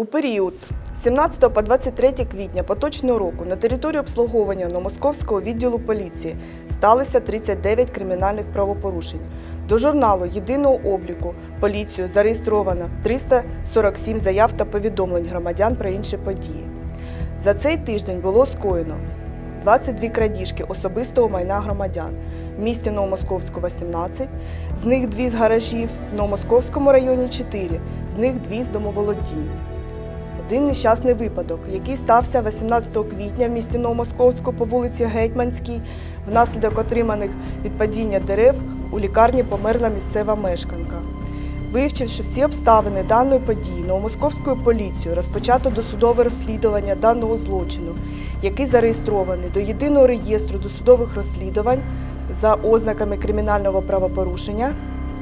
У період з 17 по 23 квітня поточного року на території обслуговування Новомосковського відділу поліції сталося 39 кримінальних правопорушень. До журналу єдиного обліку поліцію зареєстровано 347 заяв та повідомлень громадян про інші події. За цей тиждень було скоєно 22 крадіжки особистого майна громадян в місті Новомосковську 18, з них 2 з гаражів, в Новомосковському районі 4, з них 2 з домоволодінь. Один нещасний випадок, який стався 18 квітня в місті Новомосковську по вулиці Гетьманській, внаслідок отриманих від падіння дерев у лікарні померла місцева мешканка. Вивчивши всі обставини даної події, Новомосковською поліцією розпочато досудове розслідування даного злочину, який зареєстрований до єдиного реєстру досудових розслідувань за ознаками кримінального правопорушення,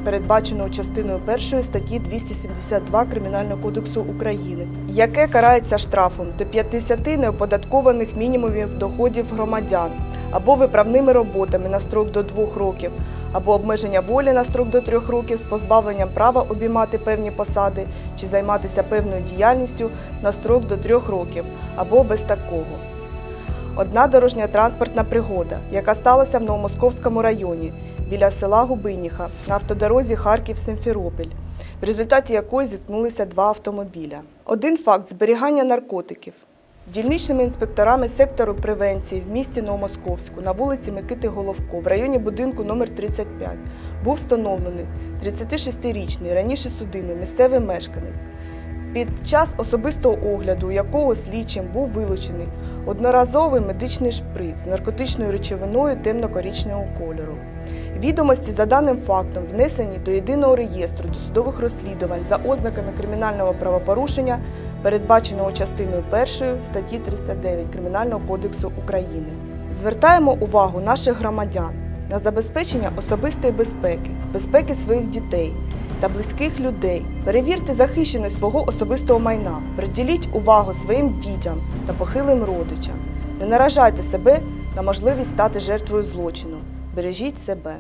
передбаченого частиною 1 статті 272 Кримінального кодексу України, яке карається штрафом до 50 неоподаткованих мінімумів доходів громадян або виправними роботами на строк до 2 років, або обмеження волі на строк до 3 років з позбавленням права обіймати певні посади чи займатися певною діяльністю на строк до 3 років, або без такого. Одна дорожня транспортна пригода, яка сталася в Новомосковському районі біля села Губиніха на автодорозі Харків-Симферополь, в результаті якої зіткнулися два автомобіля. Один факт зберігання наркотиків. Дільничними інспекторами сектору превенції в місті Новомосковську на вулиці Микити Головко в районі будинку номер 35 був встановлений 36-річний раніше судимий місцевий мешканець. Під час особистого огляду, якого слідчим був вилучений одноразовий медичний шприц з наркотичною речовиною темно-коричневого кольору. Відомості за даним фактом внесені до єдиного реєстру досудових розслідувань за ознаками кримінального правопорушення, передбаченого частиною 1 статті 309 Кримінального кодексу України. Звертаємо увагу наших громадян на забезпечення особистої безпеки, безпеки своїх дітей та близьких людей. Перевірте захищеність свого особистого майна, приділіть увагу своїм дітям та похилим родичам. Не наражайте себе на можливість стати жертвою злочину. Бережіть себе.